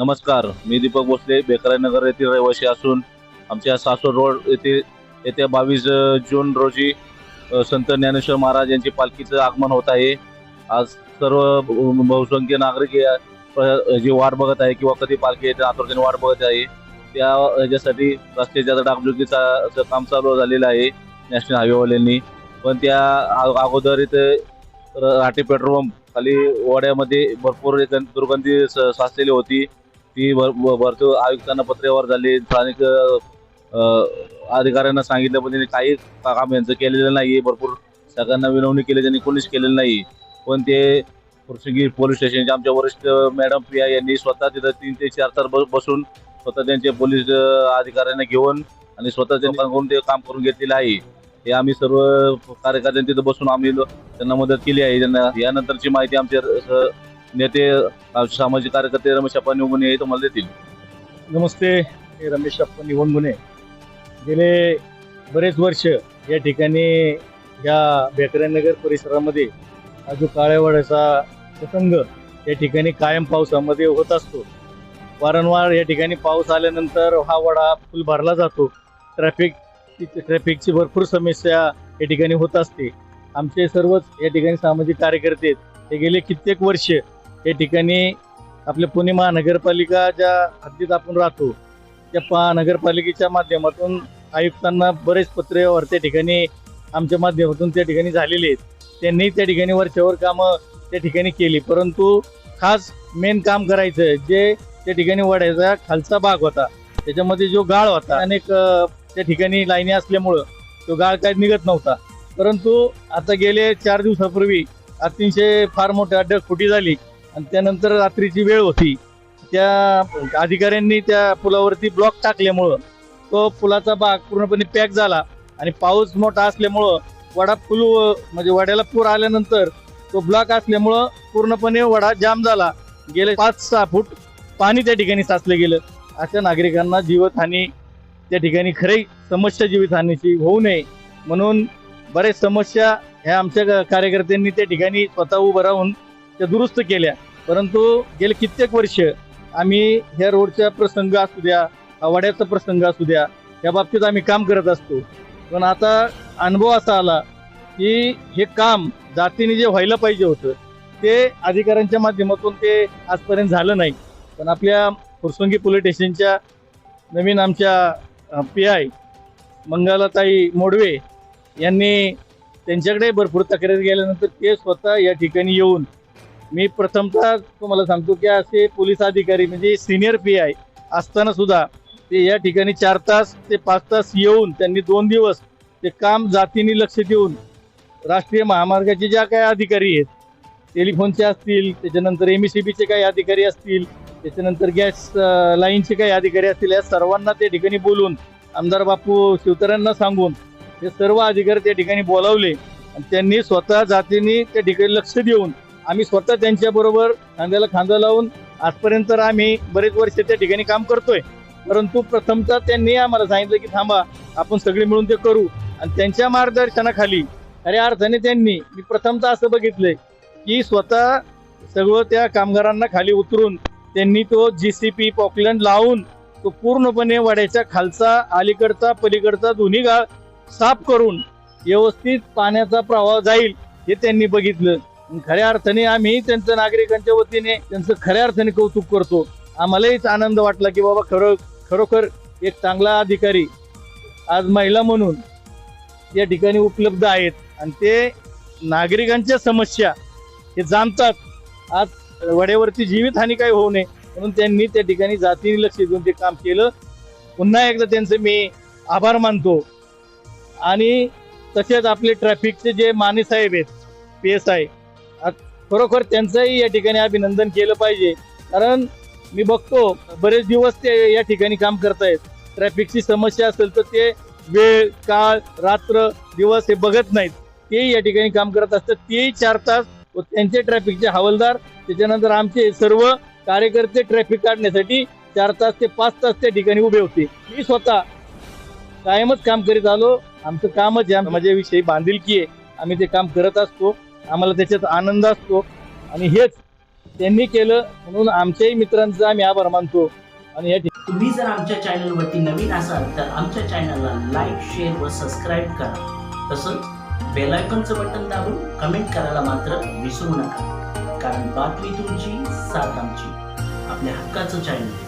नमस्कार मी दीपक भोसले बेकरानगर येथील रहिवासी असून आमच्या सासवड रोड येथे येत्या बावीस जून रोजी संत ज्ञानेश्वर महाराज यांची पालखीचं आगमन होत आहे. आज सर्व बहुसंख्य नागरिक या जी वाट बघत आहे किंवा कधी पालखी येते आतुरतेने वाट बघत आहे. त्या ह्याच्यासाठी रस्त्याच्या आता काम चालू झालेलं आहे नॅशनल हायवेवाल्यांनी पण त्या अगोदर इथे र- पेट्रोल पंप खाली वड्यामध्ये भरपूर एक दुर्गंधी स- साचलेली होती. ती भर भरपूर आयुक्तांना पत्रेवर झाली. स्थानिक अधिकाऱ्यांना सांगितलं पण त्यांनी काही काम यांचं केलेलं नाही. भरपूर सगळ्यांना विनवणी केली त्यांनी कोणीच केलेलं नाही. पण ते फुरसंगी पोलीस स्टेशनचे आमच्या वरिष्ठ मॅडम प्रिया यांनी स्वतः तिथं तीन ते चार तास बसून स्वतः त्यांचे पोलीस अधिकाऱ्यांना घेऊन आणि स्वतः त्यांच्याकडून ते काम करून घेतलेलं आहे. हे आम्ही सर्व कार्यकर्त्यांनी तिथं बसून आम्ही त्यांना मदत केली आहे. त्यांना यानंतरची माहिती आमच्या नेते सामाजिक कार्यकर्ते रमेश अप्पा निवगुणे हे तुम्हाला देतील. नमस्ते मी रमेश अप्पा निवंगुणे गेले बरेच वर्ष या ठिकाणी या बेकऱ्यानगर परिसरामध्ये हा जो काळेवाड्याचा प्रसंग या ठिकाणी कायम पावसामध्ये होत असतो. वारंवार या ठिकाणी पाऊस आल्यानंतर हा वडा फुल भरला जातो. ट्रॅफिक ट्रॅफिकची भरपूर समस्या या ठिकाणी होत असते. आमचे सर्वच या ठिकाणी सामाजिक कार्यकर्ते हे गेले कित्येक वर्ष या ठिकाणी आपल्या पुणे महानगरपालिका ज्या हद्दीत आपण राहतो त्या महानगरपालिकेच्या माध्यमातून आयुक्तांना बरेच पत्रेवर त्या ठिकाणी आमच्या माध्यमातून त्या ठिकाणी झालेले आहेत. त्यांनी त्या ठिकाणी वरच्यावर कामं त्या ठिकाणी केली. परंतु खास मेन काम करायचं जे त्या ठिकाणी वाढायचा खालचा भाग होता. त्याच्यामध्ये जो गाळ होता अनेक त्या ठिकाणी लाईनी असल्यामुळं तो गाळ काय निघत नव्हता. परंतु आता गेले चार दिवसापूर्वी अतिशय फार मोठ्या ढगफुटी झाली. आणि त्यानंतर रात्रीची वेळ होती. त्या अधिकाऱ्यांनी त्या पुलावरती ब्लॉक टाकल्यामुळं तो पुलाचा भाग पूर्णपणे पॅक झाला आणि पाऊस मोठा असल्यामुळं वडा फुल म्हणजे वड्याला पूर आल्यानंतर तो ब्लॉक असल्यामुळं पूर्णपणे वडा जाम झाला. गेले पाच सहा फूट पाणी त्या ठिकाणी साचलं गेलं. अशा नागरिकांना जीवितहानी त्या ठिकाणी खरी समस्या जीवितहानीची होऊ नये म्हणून बरेच समस्या ह्या आमच्या कार्यकर्त्यांनी त्या ठिकाणी स्वतः उभं राहून त्या दुरुस्त केल्या. परंतु गेले कित्येक वर्ष आम्ही ह्या रोडचा प्रसंग असू द्या वाड्याचा प्रसंग असू द्या या बाबतीत आम्ही काम करत असतो. पण आता अनुभव असा आला की हे काम जातीने जे व्हायला पाहिजे होतं ते अधिकाऱ्यांच्या माध्यमातून ते आजपर्यंत झालं नाही. पण आपल्या फुरसंगी पोलीस स्टेशनच्या नवीन आमच्या पी आय मंगलाताई मोडवे यांनी त्यांच्याकडे भरपूर तक्रारी गेल्यानंतर ते स्वतः या ठिकाणी येऊन मी प्रथमतः तुम्हाला सांगतो की असे पोलीस अधिकारी म्हणजे सिनियर पी आय असताना सुद्धा ते या ठिकाणी चार तास ते पाच तास येऊन त्यांनी दोन दिवस ते काम जातीने लक्ष देऊन राष्ट्रीय महामार्गाचे ज्या काही अधिकारी आहेत टेलिफोनचे असतील त्याच्यानंतर एम सी बीचे काही अधिकारी असतील त्याच्यानंतर गॅस लाईनचे काही अधिकारी असतील या सर्वांना त्या ठिकाणी बोलून आमदार बापू शिवतऱ्यांना सांगून हे सर्व अधिकारी त्या ठिकाणी बोलावले आणि त्यांनी स्वतः जातीने त्या ठिकाणी लक्ष देऊन आम्ही स्वतः त्यांच्या बरोबर खांद्याला खांदा लावून आजपर्यंत तर आम्ही बरेच वर्ष त्या ठिकाणी काम करतोय. परंतु प्रथमतः त्यांनी आम्हाला सांगितलं की थांबा आपण सगळे मिळून ते करू. आणि त्यांच्या मार्गदर्शनाखाली खऱ्या अर्थाने त्यांनी मी प्रथमतः असं बघितलंय की स्वतः सगळं त्या कामगारांना खाली उतरून त्यांनी तो जी सी पी पॉकलँड लावून तो पूर्णपणे वाड्याच्या खालचा अलीकडचा पलीकडचा दोन्ही गाळ साफ करून व्यवस्थित पाण्याचा प्रवाह जाईल हे त्यांनी बघितलं. खऱ्या अर्थाने आम्ही त्यांचं नागरिकांच्या वतीने त्यांचं खऱ्या अर्थाने कौतुक करतो. आम्हालाहीच आनंद वाटला की बाबा खरं खरोखर एक चांगला अधिकारी आज महिला म्हणून या ठिकाणी उपलब्ध आहेत. आणि ते नागरिकांच्या समस्या हे जाणतात. आज वड्यावरती जीवितहानी काही होऊ नये म्हणून त्यांनी त्या ठिकाणी जातीने लक्ष देऊन ते काम केलं. पुन्हा एकदा त्यांचे मी आभार मानतो. आणि तसेच आपले ट्रॅफिकचे जे माने साहेब आहेत पी एस आय खरोखर त्यांचंही या ठिकाणी अभिनंदन केलं पाहिजे. कारण मी बघतो बरेच दिवस ते या ठिकाणी काम करतायत. ट्रॅफिकची समस्या असेल तर ते वेळ काळ रात्र दिवस हे बघत नाहीत. तेही या ठिकाणी काम करत असतात. तेही चार तास व त्यांचे ट्रॅफिकचे हवालदार त्याच्यानंतर आमचे सर्व कार्यकर्ते ट्रॅफिक काढण्यासाठी चार तास ते पाच तास त्या ठिकाणी उभे होते. मी स्वतः कायमच काम करीत आलो. आमचं कामच आहे. माझ्याविषयी म्हणजे बांधिलकी आहे. आम्ही ते काम करत असतो. आम्हाला त्याच्यात आनंद असतो. आणि हेच त्यांनी केलं म्हणून आमच्याही मित्रांचा आम्ही आभार मानतो. आणि या तुम्ही जर आमच्या चॅनलवरती नवीन असाल तर आमच्या चॅनलला लाईक शेअर व सबस्क्राईब करा. तसंच बेलायकॉनचं बटन दाबून कमेंट करायला मात्र विसरू नका. कारण बातमी तुमची साथ आमची. आपल्या हक्काचं चॅनल